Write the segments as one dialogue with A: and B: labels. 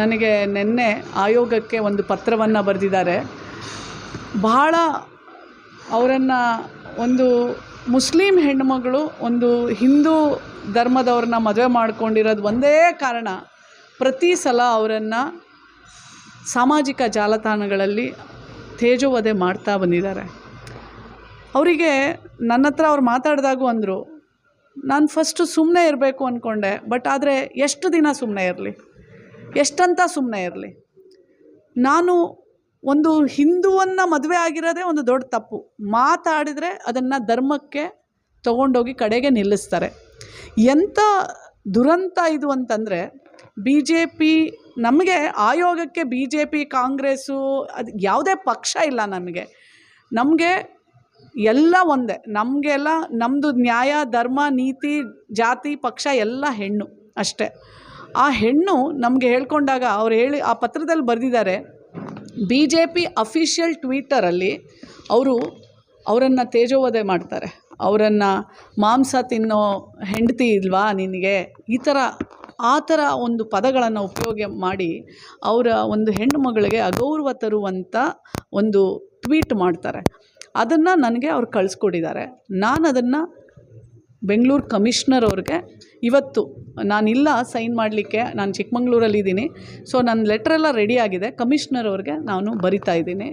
A: ನನಗೆ ನಿನ್ನೆ ಆಯೋಗಕ್ಕೆ ಒಂದು ಪತ್ರವನ್ನು ಬರೆದಿದ್ದಾರೆ. ಬಹಳ ಅವರನ್ನು ಒಂದು ಮುಸ್ಲಿಂ ಹೆಣ್ಣುಮಗಳು ಒಂದು ಹಿಂದೂ ಧರ್ಮದವ್ರನ್ನ ಮದುವೆ ಮಾಡ್ಕೊಂಡಿರೋದು ಒಂದೇ ಕಾರಣ. ಪ್ರತಿ ಸಲ ಅವರನ್ನು ಸಾಮಾಜಿಕ ಜಾಲತಾಣಗಳಲ್ಲಿ ತೇಜೋವಧೆ ಮಾಡ್ತಾ ಬಂದಿದ್ದಾರೆ. ಅವರಿಗೆ ನನ್ನ ಹತ್ರ ಅವ್ರು ಮಾತಾಡಿದಾಗೂ ಅಂದರು, ನಾನು ಫಸ್ಟು ಸುಮ್ಮನೆ ಇರಬೇಕು ಅಂದ್ಕೊಂಡೆ ಬಟ್ ಆದರೆ ಎಷ್ಟು ದಿನ ಸುಮ್ಮನೆ ಇರಲಿ? ಎಷ್ಟಂತ ಸುಮ್ಮನೆ ಇರಲಿ. ನಾನು ಒಂದು ಹಿಂದುವನ್ನು ಮದುವೆ ಆಗಿರೋದೇ ಒಂದು ದೊಡ್ಡ ತಪ್ಪು. ಮಾತಾಡಿದರೆ ಅದನ್ನು ಧರ್ಮಕ್ಕೆ ತಗೊಂಡೋಗಿ ಕಡೆಗೆ ನಿಲ್ಲಿಸ್ತಾರೆ. ಎಂಥ ದುರಂತ ಇದು ಅಂತಂದರೆ ಬಿ ಜೆ ಪಿ ನಮಗೆ ಆಯೋಗಕ್ಕೆ ಬಿ ಜೆ ಪಿ ಕಾಂಗ್ರೆಸ್ಸು ಅದು ಯಾವುದೇ ಪಕ್ಷ ಇಲ್ಲ ನಮಗೆ. ನಮಗೆ ಎಲ್ಲ ಒಂದೇ. ನಮಗೆಲ್ಲ ನಮ್ಮದು ನ್ಯಾಯ, ಧರ್ಮ, ನೀತಿ, ಜಾತಿ, ಪಕ್ಷ ಎಲ್ಲ ಹೆಣ್ಣು ಅಷ್ಟೇ. ಆ ಹೆಣ್ಣು ನಮಗೆ ಹೇಳ್ಕೊಂಡಾಗ ಅವ್ರು ಹೇಳಿ, ಆ ಪತ್ರದಲ್ಲಿ ಬರೆದಿದ್ದಾರೆ ಬಿ ಜೆ ಪಿ ಅಫಿಷಿಯಲ್ ಟ್ವೀಟರಲ್ಲಿ ಅವರು ಅವರನ್ನು ತೇಜೋವಧೆ ಮಾಡ್ತಾರೆ. ಅವರನ್ನು ಮಾಂಸ ತಿನ್ನೋ ಹೆಂಡತಿ ಇಲ್ವಾ ನಿನಗೆ? ಈ ಥರ, ಆ ಥರ ಒಂದು ಪದಗಳನ್ನು ಉಪಯೋಗ ಮಾಡಿ ಅವರ ಒಂದು ಹೆಣ್ಣು ಮಗಳಿಗೆ ಅಗೌರವ ತರುವಂಥ ಒಂದು ಟ್ವೀಟ್ ಮಾಡ್ತಾರೆ. ಅದನ್ನು ನನಗೆ ಅವ್ರು ಕಳಿಸ್ಕೊಟ್ಟಿದ್ದಾರೆ ನಾನು ಅದನ್ನು ಬೆಂಗಳೂರು ಕಮಿಷ್ನರ್ ಅವ್ರಿಗೆ ಇವತ್ತು ನಾನಿಲ್ಲ, ಸೈನ್ ಮಾಡಲಿಕ್ಕೆ ನಾನು ಚಿಕ್ಕಮಂಗ್ಳೂರಲ್ಲಿದ್ದೀನಿ. ಸೊ ನನ್ನ ಲೆಟ್ರೆಲ್ಲ ರೆಡಿ ಆಗಿದೆ. ಕಮಿಷ್ನರ್ ಅವ್ರಿಗೆ ನಾನು ಬರಿತಾ ಇದ್ದೀನಿ.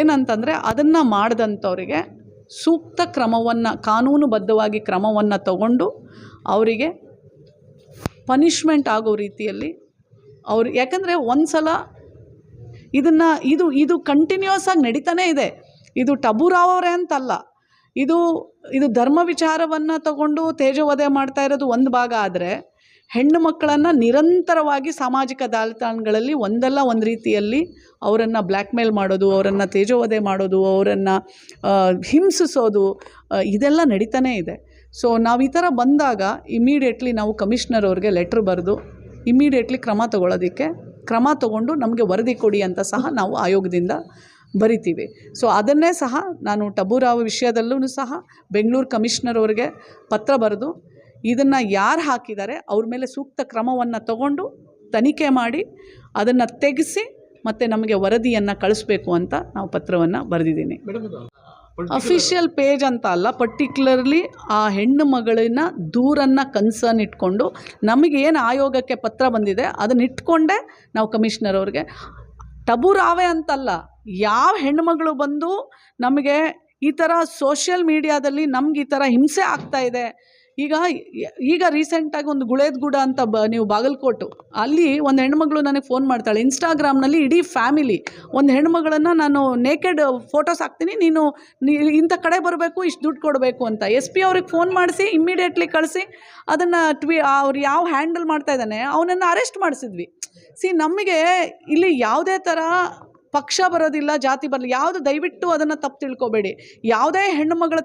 A: ಏನಂತಂದರೆ ಅದನ್ನು ಮಾಡಿದಂಥವ್ರಿಗೆ ಸೂಕ್ತ ಕ್ರಮವನ್ನು, ಕಾನೂನುಬದ್ಧವಾಗಿ ಕ್ರಮವನ್ನು ತಗೊಂಡು ಅವರಿಗೆ ಪನಿಷ್ಮೆಂಟ್ ಆಗೋ ರೀತಿಯಲ್ಲಿ ಅವ್ರು, ಯಾಕಂದರೆ ಒಂದು ಸಲ ಇದನ್ನು, ಇದು ಇದು ಕಂಟಿನ್ಯೂಸ್ ಆಗಿ ನಡೀತಾನೇ ಇದೆ. ಇದು ಅವರೇ ಅಂತಲ್ಲ. ಇದು ಇದು ಧರ್ಮ ವಿಚಾರವನ್ನು ತಗೊಂಡು ತೇಜೋವಧೆ ಮಾಡ್ತಾ ಇರೋದು ಒಂದು ಭಾಗ ಆದರೆ ಹೆಣ್ಣು ಮಕ್ಕಳನ್ನು ನಿರಂತರವಾಗಿ ಸಾಮಾಜಿಕ ಜಾಲತಾಣಗಳಲ್ಲಿ ಒಂದಲ್ಲ ಒಂದು ರೀತಿಯಲ್ಲಿ ಅವರನ್ನು ಬ್ಲ್ಯಾಕ್ಮೇಲ್ ಮಾಡೋದು, ಅವರನ್ನು ತೇಜೋವಧೆ ಮಾಡೋದು, ಅವರನ್ನು ಹಿಂಸಿಸೋದು ಇದೆಲ್ಲ ನಡೀತಾನೇ ಇದೆ. ಸೊ ನಾವು ಈ ಥರ ಬಂದಾಗ ಇಮ್ಮಿಡಿಯೇಟ್ಲಿ ನಾವು ಕಮಿಷ್ನರ್ ಅವ್ರಿಗೆ ಲೆಟ್ರ್ ಬರೆದು ಇಮ್ಮಿಡಿಯೇಟ್ಲಿ ಕ್ರಮ ತಗೊಳ್ಳೋದಕ್ಕೆ ಕ್ರಮ ತಗೊಂಡು ನಮಗೆ ವರದಿ ಕೊಡಿ ಅಂತ ಸಹ ನಾವು ಆಯೋಗದಿಂದ ಬರಿತೀವಿ. ಸೊ ಅದನ್ನೇ ಸಹ ನಾನು ಟಬೂರಾವ್ ವಿಷಯದಲ್ಲೂ ಸಹ ಬೆಂಗಳೂರು ಕಮಿಷ್ನರ್ ಅವ್ರಿಗೆ ಪತ್ರ ಬರೆದು ಇದನ್ನು ಯಾರು ಹಾಕಿದ್ದಾರೆ ಅವ್ರ ಮೇಲೆ ಸೂಕ್ತ ಕ್ರಮವನ್ನು ತಗೊಂಡು ತನಿಖೆ ಮಾಡಿ ಅದನ್ನು ತೆಗೆಸಿ ಮತ್ತು ನಮಗೆ ವರದಿಯನ್ನು ಕಳಿಸ್ಬೇಕು ಅಂತ ನಾವು ಪತ್ರವನ್ನು ಬರೆದಿದ್ದೀನಿ. ಅಫಿಷಿಯಲ್ ಪೇಜ್ ಅಂತ ಅಲ್ಲ ಪರ್ಟಿಕ್ಯುಲರ್ಲಿ ಆ ಹೆಣ್ಣು ಮಗಳಿನ ದೂರನ್ನು ಕನ್ಸರ್ನ್ ಇಟ್ಕೊಂಡು ನಮಗೇನು ಆಯೋಗಕ್ಕೆ ಪತ್ರ ಬಂದಿದೆ ಅದನ್ನ ಇಟ್ಕೊಂಡೇ ನಾವು ಕಮಿಷ್ನರ್ ಅವ್ರಿಗೆ. ಟಬೂರಾವೆ ಅಂತಲ್ಲ ಯಾವ ಹೆಣ್ಣುಮಗಳು ಬಂದು ನಮಗೆ ಈ ಥರ ಸೋಷಿಯಲ್ ಮೀಡಿಯಾದಲ್ಲಿ ನಮ್ಗೆ ಈ ಥರ ಹಿಂಸೆ ಆಗ್ತಾ ಇದೆ. ಈಗ ಈಗ ರೀಸೆಂಟಾಗಿ ಒಂದು ಗುಳೇದ್ಗೂಡ ಅಂತ ಬ, ನೀವು ಬಾಗಲಕೋಟು, ಅಲ್ಲಿ ಒಂದು ಹೆಣ್ಮಗಳು ನನಗೆ ಫೋನ್ ಮಾಡ್ತಾಳೆ. ಇನ್ಸ್ಟಾಗ್ರಾಮ್ನಲ್ಲಿ ಇಡೀ ಫ್ಯಾಮಿಲಿ ಒಂದು ಹೆಣ್ಮಗಳನ್ನು ನಾನು ನೇಕೆಡ್ ಫೋಟೋಸ್ ಹಾಕ್ತೀನಿ, ನೀನು ಇಂಥ ಕಡೆ ಬರಬೇಕು, ಇಷ್ಟು ದುಡ್ಡು ಕೊಡಬೇಕು ಅಂತ. ಎಸ್ ಪಿ ಅವ್ರಿಗೆ ಫೋನ್ ಮಾಡಿಸಿ ಇಮ್ಮಿಡಿಯೇಟ್ಲಿ ಕಳಿಸಿ, ಅದನ್ನು ಟ್ವಿ ಅವ್ರು ಯಾವ ಹ್ಯಾಂಡಲ್ ಮಾಡ್ತಾ ಇದ್ದಾನೆ, ಅವನನ್ನು ಅರೆಸ್ಟ್ ಮಾಡಿಸಿದ್ವಿ. ಸಿ ನಮಗೆ ಇಲ್ಲಿ ಯಾವುದೇ ಥರ ಪಕ್ಷ ಬರೋದಿಲ್ಲ, ಜಾತಿ ಬರಲಿ ಯಾವುದು ದಯವಿಟ್ಟು ಅದನ್ನು ತಪ್ಪು ತಿಳ್ಕೊಬೇಡಿ. ಯಾವುದೇ ಹೆಣ್ಣುಮಗಳ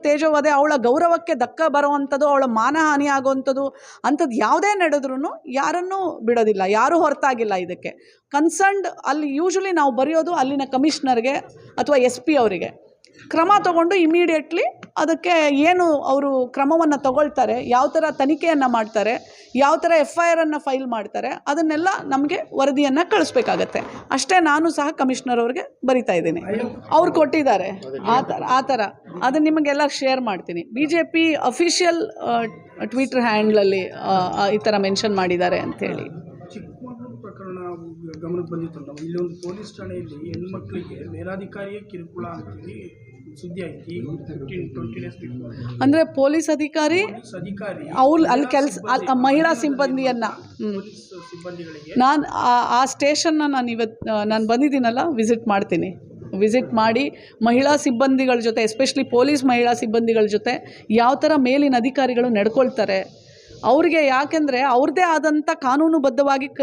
A: ಅವಳ ಗೌರವಕ್ಕೆ ಧಕ್ಕ ಬರುವಂಥದ್ದು, ಅವಳ ಮಾನಹಾನಿ ಆಗುವಂಥದ್ದು, ಅಂಥದ್ದು ಯಾವುದೇ ನಡೆದ್ರೂ ಯಾರನ್ನೂ ಬಿಡೋದಿಲ್ಲ, ಯಾರೂ ಹೊರತಾಗಿಲ್ಲ ಇದಕ್ಕೆ. ಕನ್ಸರ್ನ್ಡ್ ಅಲ್ಲಿ ಯೂಶ್ವಲಿ ನಾವು ಬರೆಯೋದು ಅಲ್ಲಿನ ಕಮಿಷ್ನರ್ಗೆ ಅಥವಾ ಎಸ್ ಪಿ ಅವರಿಗೆ. ಕ್ರಮ ತಗೊಂಡು ಇಮಿಡಿಯೇಟ್ಲಿ ಅದಕ್ಕೆ ಏನು ಅವರು ಕ್ರಮವನ್ನು ತಗೊಳ್ತಾರೆ, ಯಾವ ಥರ ತನಿಖೆಯನ್ನು ಮಾಡ್ತಾರೆ, ಯಾವ ಥರ ಎಫ್ ಐ ಆರನ್ನು ಫೈಲ್ ಮಾಡ್ತಾರೆ, ಅದನ್ನೆಲ್ಲ ನಮಗೆ ವರದಿಯನ್ನು ಕಳಿಸ್ಬೇಕಾಗತ್ತೆ. ಅಷ್ಟೇ ನಾನು ಸಹ ಕಮಿಷನರ್ ಅವ್ರಿಗೆ ಬರಿತಾ ಇದ್ದೀನಿ. ಅವ್ರು ಕೊಟ್ಟಿದ್ದಾರೆ. ಆ ಥರ ಆ ಥರ. ಅದನ್ನು ನಿಮಗೆಲ್ಲ ಶೇರ್ ಮಾಡ್ತೀನಿ. B J P official Twitter ಹ್ಯಾಂಡ್ಲಲ್ಲಿ ಈ ಥರ ಮೆನ್ಷನ್ ಮಾಡಿದ್ದಾರೆ ಅಂಥೇಳಿ
B: ಪ್ರಕರಣ ಗಮನಕ್ಕೆ ಬಂದಿತ್ತಲ್ಲ ಇಲ್ಲಿ ಒಂದು ಪೊಲೀಸ್ ಠಾಣೆಯಲ್ಲಿ ಹೆಣ್ಮಕ್ಳಿಗೆ ಮೇಲಾಧಿಕಾರಿಯೇ ಕಿರುಕುಳ ಅಂತೇಳಿ ಸುದ್ದಿ ಐತಿ ಫಿಫ್ಟೀನ್ ಟ್ವೆಂಟಿ ಡೇಸ್ ಬಿಫೋರ್
A: ಅಂದರೆ ಪೊಲೀಸ್ ಅಧಿಕಾರಿ
B: ಪೊಲೀಸ್ ಅಧಿಕಾರಿ
A: ಅವ್ರು ಅಲ್ಲಿ ಕೆಲಸ ಮಹಿಳಾ ಸಿಬ್ಬಂದಿಯನ್ನು. ಹ್ಞೂ
B: ಪೊಲೀಸ್ ಸಿಬ್ಬಂದಿಗಳಿಗೆ
A: ನಾನು ಆ ಸ್ಟೇಷನ್ನ ನಾನು ಇವತ್ತು ನಾನು ಬಂದಿದ್ದೀನಲ್ಲ ವಿಸಿಟ್ ಮಾಡ್ತೀನಿ. ವಿಸಿಟ್ ಮಾಡಿ ಮಹಿಳಾ ಸಿಬ್ಬಂದಿಗಳ ಜೊತೆ ಎಸ್ಪೆಷಲಿ ಪೊಲೀಸ್ ಮಹಿಳಾ ಸಿಬ್ಬಂದಿಗಳ ಜೊತೆ ಯಾವ ಥರ ಮೇಲಿನ ಅಧಿಕಾರಿಗಳು ನಡ್ಕೊಳ್ತಾರೆ ಅವ್ರಿಗೆ ಯಾಕೆಂದರೆ ಅವ್ರದ್ದೇ ಆದಂಥ ಕಾನೂನುಬದ್ಧವಾಗಿ ಕ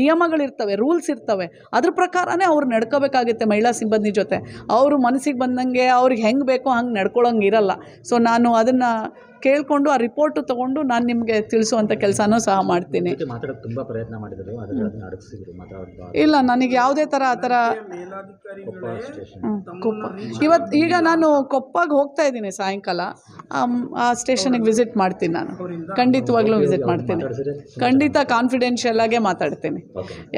A: ನಿಯಮಗಳಿರ್ತವೆ, ರೂಲ್ಸ್ ಇರ್ತವೆ. ಅದ್ರ ಪ್ರಕಾರನೇ ಅವ್ರು ನಡ್ಕೋಬೇಕಾಗುತ್ತೆ ಮಹಿಳಾ ಸಿಬ್ಬಂದಿ ಜೊತೆ. ಅವರು ಮನಸ್ಸಿಗೆ ಬಂದಂಗೆ ಅವ್ರಿಗೆ ಹೆಂಗೆ ಬೇಕೋ ಹಂಗೆ ನಡ್ಕೊಳಂಗೆ ಇರಲ್ಲ. ಸೊ ನಾನು ಅದನ್ನು ಕೇಳಿಕೊಂಡು ಆ ರಿಪೋರ್ಟ್ ತಗೊಂಡು ನಾನು ನಿಮಗೆ ತಿಳಿಸುವಂಥ ಕೆಲಸನೂ ಸಹ ಮಾಡ್ತೀನಿ.
C: ಜೊತೆ ಮಾತಾಡೋಕೆ ತುಂಬ ಪ್ರಯತ್ನ ಮಾಡಿದರು ಆದರೆ ಅದನ್ನ ಅಡಗಿಸಿದ್ರು ಮಾತಾಡೋದು
A: ಇಲ್ಲ ನನಗೆ ಯಾವುದೇ ಥರ ಆ ಥರ ಕೊಪ್ಪ ಇವತ್ತು ಈಗ ನಾನು ಕೊಪ್ಪಗೆ ಹೋಗ್ತಾ ಇದ್ದೀನಿ ಸಾಯಂಕಾಲ. ಆ ಸ್ಟೇಷನಿಗೆ ವಿಸಿಟ್ ಮಾಡ್ತೀನಿ ನಾನು. ಖಂಡಿತವಾಗ್ಲೂ ವಿಸಿಟ್ ಮಾಡ್ತೀನಿ. ಖಂಡಿತ ಕಾನ್ಫಿಡೆನ್ಷಿಯಲ್ ಆಗೇ ಮಾತಾಡ್ತೀನಿ.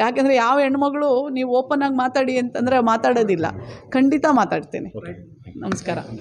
A: ಯಾಕೆಂದರೆ ಯಾವ ಹೆಣ್ಮಗಳು ನೀವು ಓಪನ್ ಆಗಿ ಮಾತಾಡಿ ಅಂತಂದರೆ ಮಾತಾಡೋದಿಲ್ಲ. ಖಂಡಿತ ಮಾತಾಡ್ತೀನಿ. ನಮಸ್ಕಾರ.